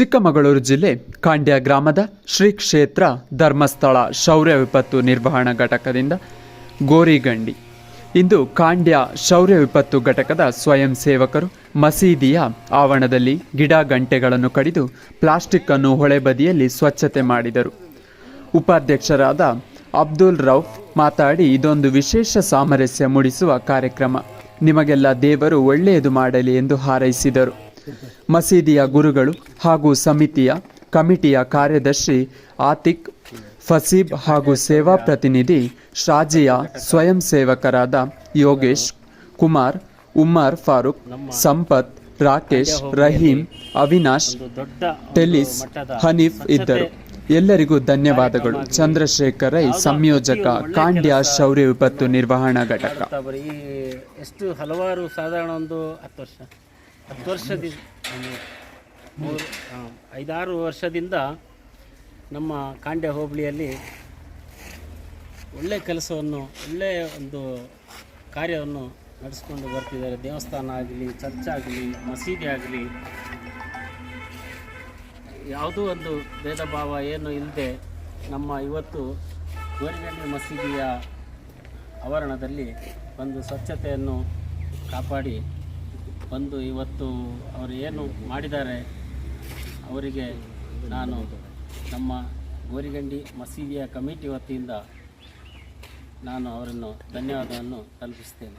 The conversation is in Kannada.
ಚಿಕ್ಕಮಗಳೂರು ಜಿಲ್ಲೆ ಖಾಂಡ್ಯ ಗ್ರಾಮದ ಶ್ರೀ ಕ್ಷೇತ್ರ ಧರ್ಮಸ್ಥಳ ಶೌರ್ಯ ವಿಪತ್ತು ನಿರ್ವಹಣಾ ಘಟಕದಿಂದ ಗೋರಿಗಂಡಿ. ಇಂದು ಖಾಂಡ್ಯ ಶೌರ್ಯ ವಿಪತ್ತು ಘಟಕದ ಸ್ವಯಂ ಸೇವಕರು ಮಸೀದಿಯ ಆವರಣದಲ್ಲಿ ಗಿಡ ಗಂಟೆಗಳನ್ನು ಕಡಿದು ಪ್ಲಾಸ್ಟಿಕ್ ಅನ್ನು ಹೊಳೆಬದಿಯಲ್ಲಿ ಸ್ವಚ್ಛತೆ ಮಾಡಿದರು. ಉಪಾಧ್ಯಕ್ಷರಾದ ಅಬ್ದುಲ್ ರೌಫ್ ಮಾತಾಡಿ, ಇದೊಂದು ವಿಶೇಷ ಸಾಮರಸ್ಯ ಮೂಡಿಸುವ ಕಾರ್ಯಕ್ರಮ. ನಿಮಗೆಲ್ಲ ದೇವರು ಒಳ್ಳೆಯದು ಮಾಡಲಿ ಎಂದು ಹಾರೈಸಿದರು. ಮಸೀದಿಯ ಗುರುಗಳು ಹಾಗೂ ಸಮಿತಿಯ ಕಮಿಟಿಯ ಕಾರ್ಯದರ್ಶಿ ಆತಿಕ್ ಫಸೀಬ್ ಹಾಗೂ ಸೇವಾ ಪ್ರತಿನಿಧಿ ಶಾಜಿಯ ಸ್ವಯಂ ಸೇವಕರಾದ ಯೋಗೇಶ್, ಕುಮಾರ್, ಉಮ್ಮರ್ ಫಾರೂಕ್, ಸಂಪತ್, ರಾಕೇಶ್, ರಹೀಂ, ಅವಿನಾಶ್, ಟೆಲಿಸ್, ಹನೀಫ್ ಇದ್ದರು. ಎಲ್ಲರಿಗೂ ಧನ್ಯವಾದಗಳು. ಚಂದ್ರಶೇಖರ್ ರೈ ಸಂಯೋಜಕ ಕಾಂಡ್ಯ ಶೌರ್ಯ ವಿಪತ್ತು ನಿರ್ವಹಣಾ ಘಟಕ. ಎಷ್ಟು ಹಲವಾರು ಸಾಧಾರಣ ಒಂದು ಹತ್ತು ವರ್ಷ. ಹತ್ತು ವರ್ಷದಿಂದ ಮೂರು ಐದಾರು ವರ್ಷದಿಂದ ನಮ್ಮ ಕಾಂಡ್ಯ ಹೋಬಳಿಯಲ್ಲಿ ಒಳ್ಳೆಯ ಕೆಲಸವನ್ನು ಒಳ್ಳೆಯ ಒಂದು ಕಾರ್ಯವನ್ನು ನಡೆಸ್ಕೊಂಡು ಬರ್ತಿದ್ದಾರೆ. ದೇವಸ್ಥಾನ ಆಗಲಿ, ಚರ್ಚ್ ಆಗಲಿ, ಮಸೀದಿ ಆಗಲಿ. ಯಾವುದೂ ಒಂದು ಭೇದ ಭಾವ ಏನು ಇಲ್ಲದೆ ನಮ್ಮ ಇವತ್ತು ಗೋರಿಗಣ್ಣಿ ಮಸೀದಿಯ ಆವರಣದಲ್ಲಿ ಒಂದು ಸ್ವಚ್ಛತೆಯನ್ನು ಕಾಪಾಡಿ ಬಂದು ಇವತ್ತು ಅವರು ಏನು ಮಾಡಿದ್ದಾರೆ, ಅವರಿಗೆ ನಾನು ನಮ್ಮ ಗೋರಿಗಂಡಿ ಮಸೀದಿಯ ಕಮಿಟಿ ವತಿಯಿಂದ ನಾನು ಅವರನ್ನು ಧನ್ಯವಾದವನ್ನು ತಲುಪಿಸ್ತೇನೆ.